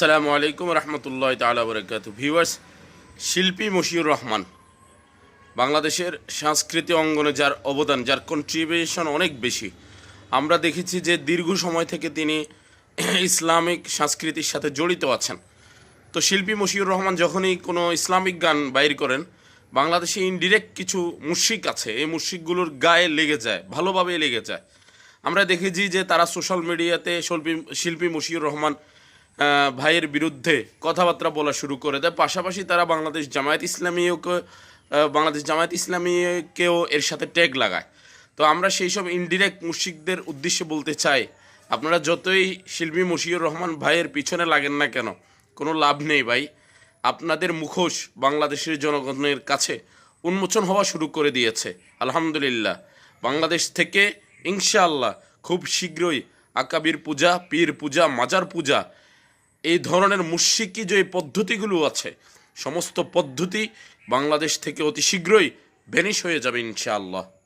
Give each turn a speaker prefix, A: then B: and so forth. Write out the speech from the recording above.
A: আসসালামু আলাইকুম রহমতুল্লাহ তালা বরকাত ভিউয়ার্স শিল্পী মশিউর রহমান, বাংলাদেশের সাংস্কৃতিক অঙ্গনে যার অবদান, যার কন্ট্রিবিউশন অনেক বেশি, আমরা দেখেছি যে দীর্ঘ সময় থেকে তিনি ইসলামিক সংস্কৃতির সাথে জড়িত আছেন। তো শিল্পী মশিউর রহমান যখনই কোনো ইসলামিক গান বাইর করেন, বাংলাদেশে ইনডিরেক্ট কিছু মুশিক আছে, এই মুশিকগুলোর গায়ে লেগে যায় ভালোভাবে লেগে যায়। আমরা দেখেছি যে তারা সোশ্যাল মিডিয়াতে শিল্পী শিল্পী মশিউর রহমান ভাইয়ের বিরুদ্ধে কথাবার্তা বলা শুরু করে দেয়। পাশাপাশি তারা বাংলাদেশ জামায়াত ইসলামীকে বাংলাদেশ জামায়াত ইসলামীকেও এর সাথে ট্যাগ লাগায়। তো আমরা সেই সব ইনডিরেক্ট মুশিকদের উদ্দেশ্যে বলতে চাই, আপনারা যতই শিল্পী মশিউর রহমান ভাইয়ের পিছনে লাগেন না কেন, কোনো লাভ নেই ভাই। আপনাদের মুখোশ বাংলাদেশের জনগণের কাছে উন্মোচন হওয়া শুরু করে দিয়েছে, আলহামদুলিল্লাহ। বাংলাদেশ থেকে ইনশাআল্লাহ খুব শীঘ্রই আকাবির পূজা, পীর পূজা, মাজার পূজা এই ধরনের মুশিকি যে পদ্ধতিগুলো আছে, সমস্ত পদ্ধতি বাংলাদেশ থেকে অতি শীঘ্রই ভ্যানিশ হয়ে যাবে ইনশাআল্লাহ।